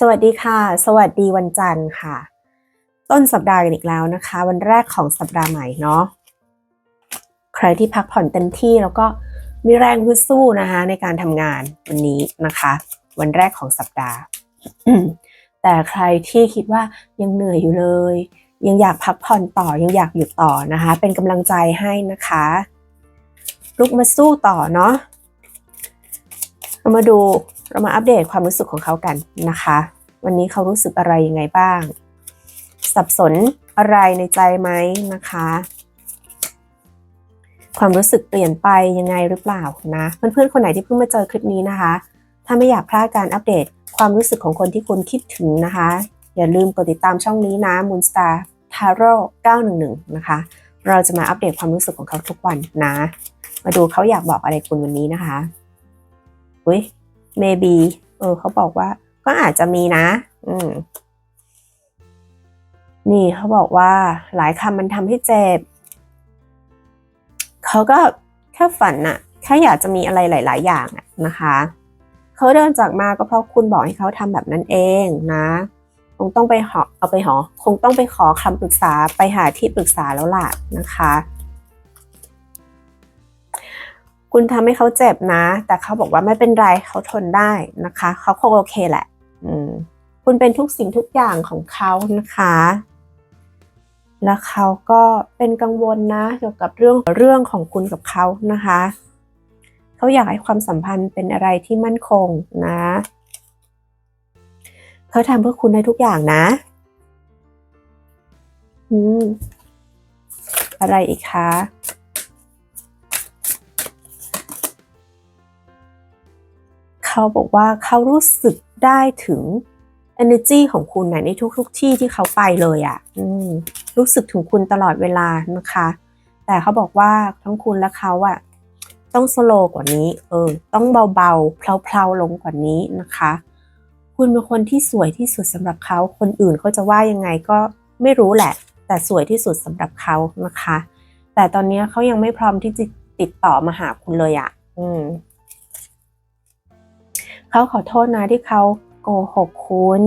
สวัสดีค่ะ สวัสดีวันจันทร์ค่ะ ต้นสัปดาห์กันอีกแล้วนะคะ วันแรกของสัปดาห์ใหม่เนาะใครที่พักผ่อนเต็มที่แล้วก็มีแรงฮึดสู้นะคะ ในการทำงานวันนี้นะคะ วันแรกของสัปดาห์แต่ใครที่คิดว่ายังเหนื่อยอยู่เลย ยังอยากพักผ่อนต่อยังอยากหยุดต่อนะคะ เป็นกำลังใจให้นะคะลุกมาสู้ต่อเนาะ เรามาดูเรามาอัปเดตความรู้สึกของเขากันนะคะ วันนี้เขารู้สึกอะไรยังไงบ้าง สับสนอะไรในใจไหมนะคะ ความรู้สึกเปลี่ยนไปยังไงหรือเปล่านะ เพื่อนๆคนไหนที่เพิ่งมาเจอคลิปนี้นะคะ ถ้าไม่อยากพลาดการอัปเดตความรู้สึกของคนที่คุณคิดถึงนะคะ อย่าลืมกดติดตามช่องนี้นะ Moonstar Tarot 911 นะคะ เราจะมาอัปเดตความรู้สึกของเขาทุกวันนะ มาดูเขาอยากบอกอะไรคุณวันนี้นะคะ อุ้ย maybe เออเขาบอกว่า ก็อาจจะมีนะ อืม นี่เขาบอกว่า หลายคำมันทำให้เจ็บ เขาก็แค่ฝันอะแค่อยากจะมีอะไรหลาย ๆ อย่างอะนะคะเขาเดินจากมาก็เพราะคุณบอกให้เขาทำแบบนั้นเองนะ คงต้องไปหอเอาไปหอ คงต้องไปขอคำปรึกษาไปหาที่ปรึกษาแล้วล่ะนะคะ คุณทำให้เขาเจ็บนะ แต่เขาบอกว่าไม่เป็นไรเขาทนได้นะคะ เขาคงโอเคแหละ อืม คุณเป็นทุกสิ่งทุกอย่างของเขานะคะ แล้วเขาก็เป็นกังวลนะ เกี่ยวกับเรื่องเรื่องของคุณกับเขานะคะ เขาอยากให้ความสัมพันธ์เป็นอะไรที่มั่นคงนะเขาทำเพื่อคุณได้ทุกอย่างนะ อืม อะไรอีกคะ เขาบอกว่าเขารู้สึกได้ถึง energy ของคุณนะในทุกๆทที่ที่เขาไปเลยอะ่ะรู้สึกถึงคุณตลอดเวลานะคะ แต่เขาบอกว่าทั้งคุณและเขาอะ่ะต้องสโลกว่านี้เออต้องเบาๆเพลาๆลงกว่านี้นะคะ คุณเป็นคนที่สวยที่สุดสำหรับเขาคนอื่นเขาจะว่ายังไงก็ไม่รู้แหละ แต่สวยที่สุดสำหรับเขานะคะ แต่ตอนนี้เขายังไม่พร้อมที่จะติดต่อมาหาคุณเลยอะ่ะ อืม เขาขอโทษนะที่เขาโกหกคุณ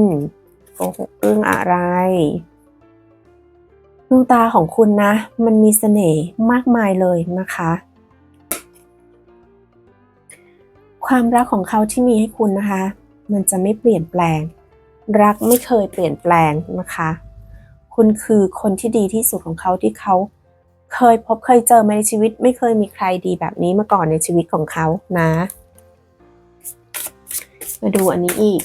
โกหกเรื่องอะไรดวงตาของคุณนะ มันมีเสน่ห์มากมายเลยนะคะ ความรักของเขาที่มีให้คุณนะคะ มันจะไม่เปลี่ยนแปลง รักไม่เคยเปลี่ยนแปลงนะคะ คุณคือคนที่ดีที่สุดของเขาที่เขาเคยพบเคยเจอมาในชีวิต ไม่เคยมีใครดีแบบนี้มาก่อนในชีวิตของเขานะ มาดูอันนี้อีก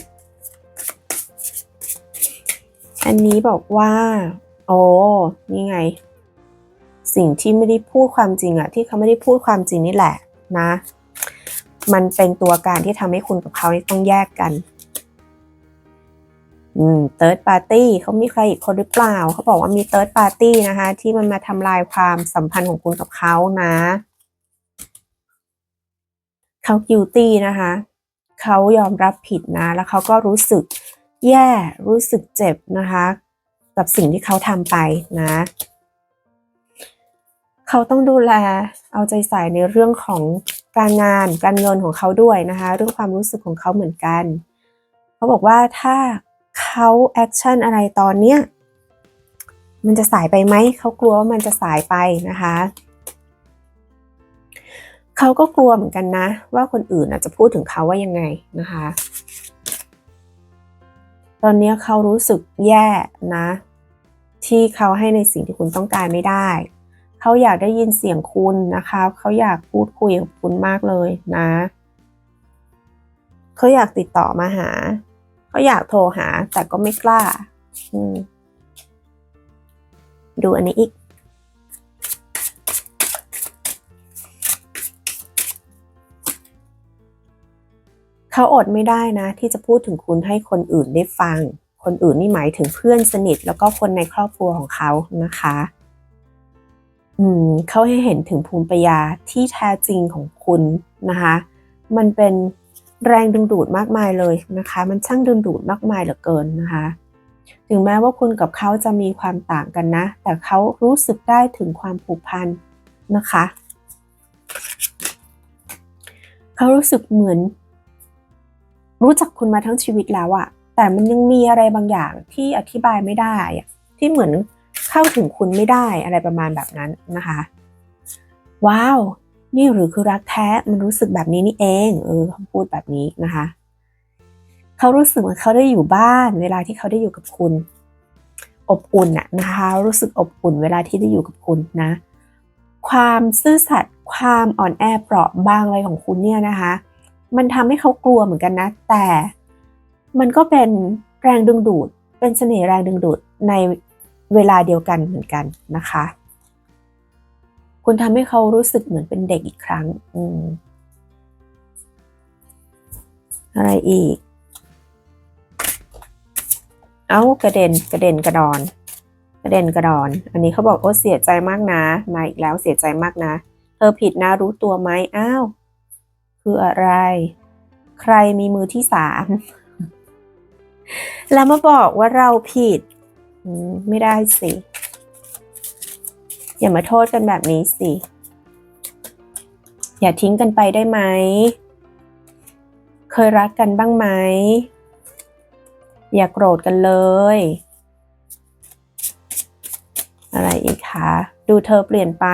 อันนี้บอกว่า โอ้นี่ไง สิ่งที่ไม่ได้พูดความจริงอะที่เขาไม่ได้พูดความจริงนี่แหละนะ มันเป็นตัวการที่ทำให้คุณกับเขาต้องแยกกัน อืมเติร์ดปาร์ตี้เขามีใครอีกคนหรือเปล่า เขาบอกว่ามีเติร์ดปาร์ตี้นะคะ ที่มันมาทำลายความสัมพันธ์ของคุณกับเขานะ เขากิวตี้นะคะ เขายอมรับผิดนะ แล้วเขาก็รู้สึกแย่ รู้สึกเจ็บนะคะ กับสิ่งที่เขาทำไปนะ เขาต้องดูแลเอาใจใส่ในเรื่องของการงาน การเงินของเขาด้วยนะคะ เรื่องความรู้สึกของเขาเหมือนกัน เขาบอกว่าถ้าเขาแอคชั่นอะไรตอนเนี้ยมันจะสายไปไหม เขากลัวว่ามันจะสายไปนะคะ เขาก็กลัวเหมือนกันนะ ว่าคนอื่นอาจจะพูดถึงเขาว่ายังไงนะคะ ตอนนี้เขารู้สึกแย่นะ ที่เขาให้ในสิ่งที่คุณต้องการไม่ได้ เขาอยากได้ยินเสียงคุณนะคะ เขาอยากพูดคุยกับคุณมากเลยนะ เขาอยากติดต่อมาหา เขาอยากโทรหาแต่ก็ไม่กล้าดูอันนี้อีก เขาอดไม่ได้นะ ที่จะพูดถึงคุณให้คนอื่นได้ฟัง คนอื่นนี่หมายถึงเพื่อนสนิท แล้วก็คนในครอบครัวของเขานะคะ อืมเขาให้เห็นถึงภูมิปัญญาที่แท้จริงของคุณนะคะ มันเป็นแรงดึงดูดมากมายเลยนะคะ มันช่างดึงดูดมากมายเหลือเกินนะคะ ถึงแม้ว่าคุณกับเขาจะมีความต่างกันนะ แต่เขารู้สึกได้ถึงความผูกพันนะคะ เขารู้สึกเหมือน รู้จักคุณมาทั้งชีวิตแล้วอะแต่มันยังมีอะไรบางอย่างที่อธิบายไม่ได้ ที่เหมือนเข้าถึงคุณไม่ได้อะไรประมาณแบบนั้นนะคะ ว้าว นี่หรือคือรักแท้มันรู้สึกแบบนี้นี่เองเออเขาพูดแบบนี้นะคะ เขารู้สึกเหมือนเขาได้อยู่บ้าน เวลาที่เขาได้อยู่กับคุณ อบอุ่นอะนะคะ รู้สึกอบอุ่นเวลาที่ได้อยู่กับคุณนะ ความซื่อสัตย์ความอ่อนแอเปราะบางอะไรของคุณเนี่ยนะคะ มันทำให้เขากลัวเหมือนกันนะ แต่มันก็เป็นแรงดึงดูด เป็นเสน่ห์แรงดึงดูดในเวลาเดียวกันเหมือนกันนะคะ คุณทำให้เขารู้สึกเหมือนเป็นเด็กอีกครั้ง อืมอะไรอีก เอากระเด็นกระเด็นกระดอน กระเด็นกระดอน อันนี้เขาบอกโอ้เสียใจมากนะ มาอีกแล้วเสียใจมากนะ เธอผิดนะรู้ตัวไหมอ้าว คืออะไร ใครมีมือที่สาม แล้วมาบอกว่าเราผิด ไม่ได้สิ อย่ามาโทษกันแบบนี้สิ อย่าทิ้งกันไปได้ไหม เคยรักกันบ้างไหม อย่าโกรธกันเลย อะไรอีกคะ ดูเธอเปลี่ยนไป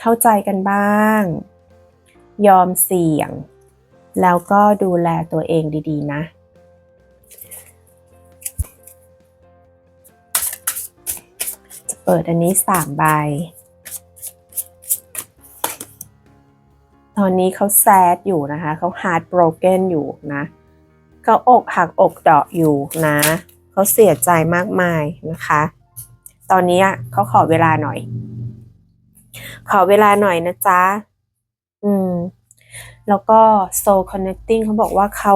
เข้าใจกันบ้าง ยอมเสี่ยง แล้วก็ดูแลตัวเองดีๆ นะ จะเปิดอันนี้สามใบ ตอนนี้เขาแซดอยู่นะคะ เขาฮาร์ดโบรกเกนอยู่นะ เขาอกหักอกเดาะอยู่นะ เขาเสียใจมากมายนะคะ ตอนนี้เขาขอเวลาหน่อย ขอเวลาหน่อยนะจ๊ะ แล้วก็ soul connecting เขาบอกว่าเขา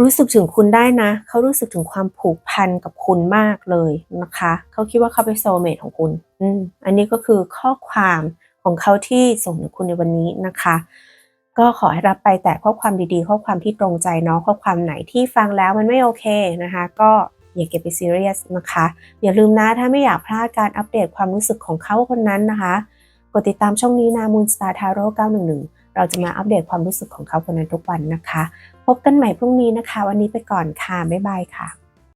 รู้สึกถึงคุณได้นะ เขารู้สึกถึงความผูกพันกับคุณมากเลยนะคะ เขาคิดว่าเขาเป็นโซเมทของคุณ อืม อันนี้ก็คือข้อความของเขาที่ส่งถึงคุณในวันนี้นะคะ ก็ขอให้รับไปแต่ข้อความดีๆ ข้อความที่ตรงใจเนาะ ข้อความไหนที่ฟังแล้วมันไม่โอเคนะคะ ก็อย่าเก็บไปซีเรียสนะคะ อย่าลืมนะถ้าไม่อยากพลาดการอัปเดตความรู้สึกของเขาคนนั้นนะคะ กดติดตามช่องนี้นามูลสตาร์ทาโร่911 เราจะมาอัปเดตความรู้สึกของเขาคนนั้นทุกวันนะคะ พบกันใหม่พรุ่งนี้นะคะ วันนี้ไปก่อนค่ะ บ๊ายบายค่ะ